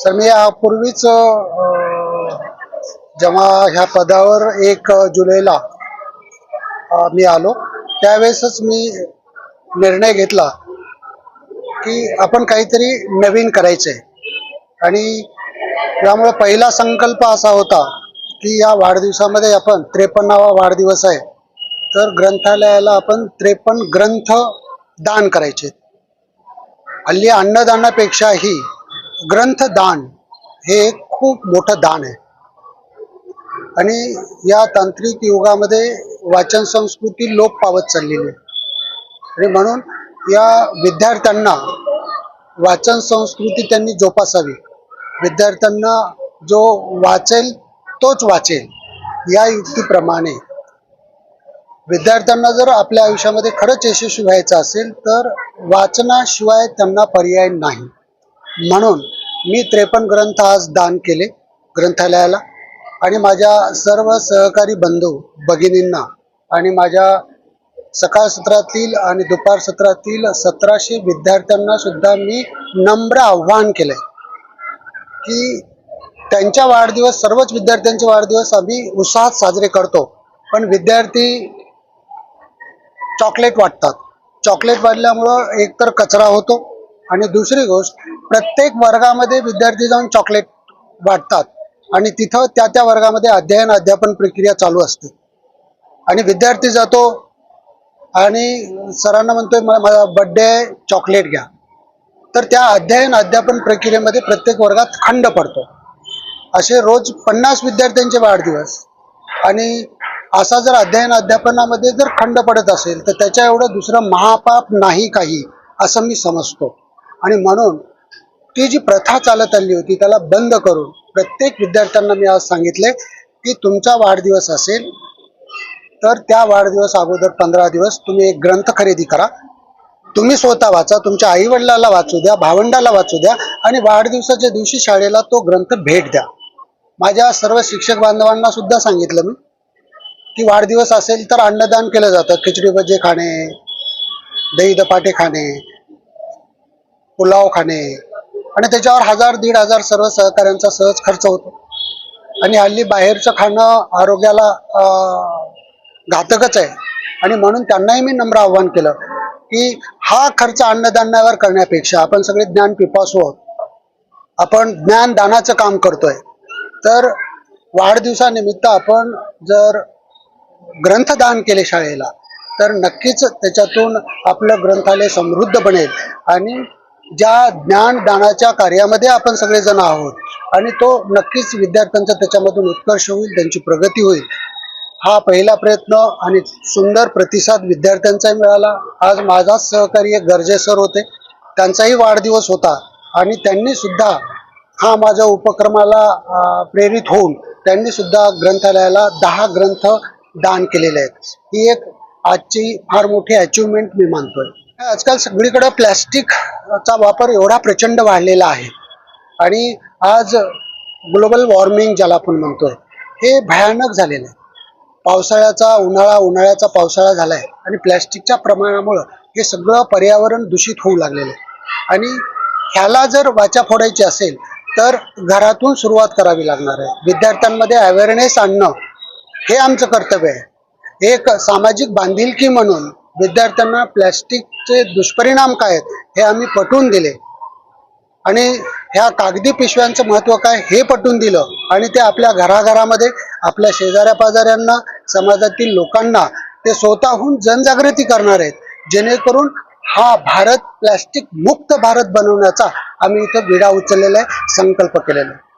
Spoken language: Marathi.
सर मी यापूर्वीच जेव्हा ह्या पदावर एक जुलैला मी आलो त्यावेळेसच मी निर्णय घेतला की आपण काहीतरी नवीन करायचे आणि त्यामुळे पहिला संकल्प असा होता की या वाढदिवसामध्ये आपण त्रेपन्नावा वाढदिवस आहे. तर ग्रंथालयाला आपण त्रेपन्न ग्रंथ दान करायचे हल्ली अन्नदानापेक्षाही ग्रंथदान हे एक खूप मोठं दान आहे. आणि या तांत्रिक युगामध्ये वाचन संस्कृती लोप पावत चाललेली आहे. आणि म्हणून या विद्यार्थ्यांना वाचन संस्कृती त्यांनी जोपासावी. विद्यार्थ्यांना जो वाचेल तोच वाचेल या युक्तीप्रमाणे. विद्यार्थ्यांना जर आपल्या आयुष्यामध्ये खरंच यशस्वी व्हायचं असेल तर वाचनाशिवाय त्यांना पर्याय नाही. म्हणून मी त्रेपन्न ग्रंथ आज दान केले ग्रंथालयाला. आणि माझ्या सर्व सहकारी बंधू भगिनींना आणि माझ्या सकाळ सत्रातील आणि दुपार सत्रातील सतराशे विद्यार्थ्यांना सुद्धा मी नम्र आव्हान केलंय की त्यांच्या वाढदिवस सर्वच विद्यार्थ्यांचे वाढदिवस आम्ही उत्साहात साजरे करतो. पण विद्यार्थी चॉकलेट वाटतात. चॉकलेट वाढल्यामुळं एकतर कचरा होतो आणि दुसरी गोष्ट प्रत्येक वर्गामध्ये विद्यार्थी जाऊन चॉकलेट वाटतात. आणि तिथं त्या त्या वर्गामध्ये अध्ययन अध्यापन प्रक्रिया चालू असते. आणि विद्यार्थी जातो आणि सरांना म्हणतोय "मला- माझा बड्डे आहे चॉकलेट घ्या. तर त्या अध्ययन अध्यापन प्रक्रियेमध्ये प्रत्येक वर्गात खंड पडतो. असे रोज पन्नास विद्यार्थ्यांचे वाढदिवस. आणि असा जर अध्ययन अध्यापनामध्ये जर खंड पडत असेल तर त्याच्या एवढं दुसरं महापाप नाही काही असं मी समजतो. आणि म्हणून ती जी प्रथा चालत आली होती त्याला बंद करून प्रत्येक विद्यार्थ्यांना मी आज सांगितले की तुमचा वाढदिवस असेल तर त्या वाढदिवस अगोदर पंधरा दिवस तुम्ही एक ग्रंथ खरेदी करा. तुम्ही स्वतः वाचा तुमच्या आईवडिलाला वाचू द्या भावंडाला वाचू द्या आणि वाढदिवसाच्या दिवशी शाळेला तो ग्रंथ भेट द्या. माझ्या सर्व शिक्षक बांधवांना सुद्धा सांगितलं मी की वाढदिवस असेल तर अन्नदान केलं जातं. खिचडी भजे खाणे दही दपाटे खाणे पुलाव खाणे आणि त्याच्यावर हजार दीड हजार सर्व सहकाऱ्यांचा सहज खर्च होतो. आणि हल्ली बाहेरचं खाणं आरोग्याला घातकच आहे. आणि म्हणून त्यांनाही मी नम्र आव्हान केलं की हा खर्च अन्नदानावर करण्यापेक्षा आपण सगळे ज्ञान पिपासू आहोत. आपण ज्ञानदानाचं काम करतोय. तर वाढदिवसानिमित्त आपण जर ग्रंथदान केले शाळेला तर नक्कीच त्याच्यातून आपलं ग्रंथालय समृद्ध बनेल आणि ज्या ज्ञानदानाच्या कार्यामध्ये आपण सगळेजण आहोत आणि तो नक्कीच विद्यार्थ्यांचा त्याच्यामधून उत्कर्ष होईल त्यांची प्रगती होईल. हा पहिला प्रयत्न आणि सुंदर प्रतिसाद विद्यार्थ्यांचाही मिळाला. आज माझाच सहकारी एक गरजे सर होते. त्यांचाही वाढदिवस होता आणि त्यांनी सुद्धा हा माझ्या उपक्रमाला प्रेरित होऊन त्यांनी सुद्धा ग्रंथालयाला दहा ग्रंथ दान केलेले आहेत. ही एक आजची फार मोठी अचिव्हमेंट मी मानतोय. आजकाल सगळीकडं प्लॅस्टिकचा वापर एवढा प्रचंड वाढलेला आहे. आणि आज ग्लोबल वॉर्मिंग ज्याला आपण म्हणतोय हे भयानक झालेलं आहे. पावसाळ्याचा उन्हाळा उन्हाळ्याचा पावसाळा झालाय आणि प्लॅस्टिकच्या प्रमाणामुळं हे सगळं पर्यावरण दूषित होऊ लागलेलं आहे. आणि ह्याला जर वाचा फोडायची असेल तर घरातून सुरुवात करावी लागणार आहे. विद्यार्थ्यांमध्ये अवेअरनेस आणणं हे आमचं कर्तव्य आहे. एक सामाजिक बांधिलकी म्हणून विद्यार्थ्यांना प्लॅस्टिकचे दुष्परिणाम काय आहेत हे आम्ही पटवून दिले. आणि ह्या कागदी पिशव्यांचं महत्त्व काय हे पटवून दिलं. आणि ते आपल्या घराघरामध्ये आपल्या शेजाऱ्या पाजाऱ्यांना समाजातील लोकांना ते स्वतःहून जनजागृती करणार आहेत. जेणेकरून हा भारत प्लॅस्टिक मुक्त भारत बनवण्याचा आम्ही इथं विडा उचललेला आहे संकल्प केलेला आहे.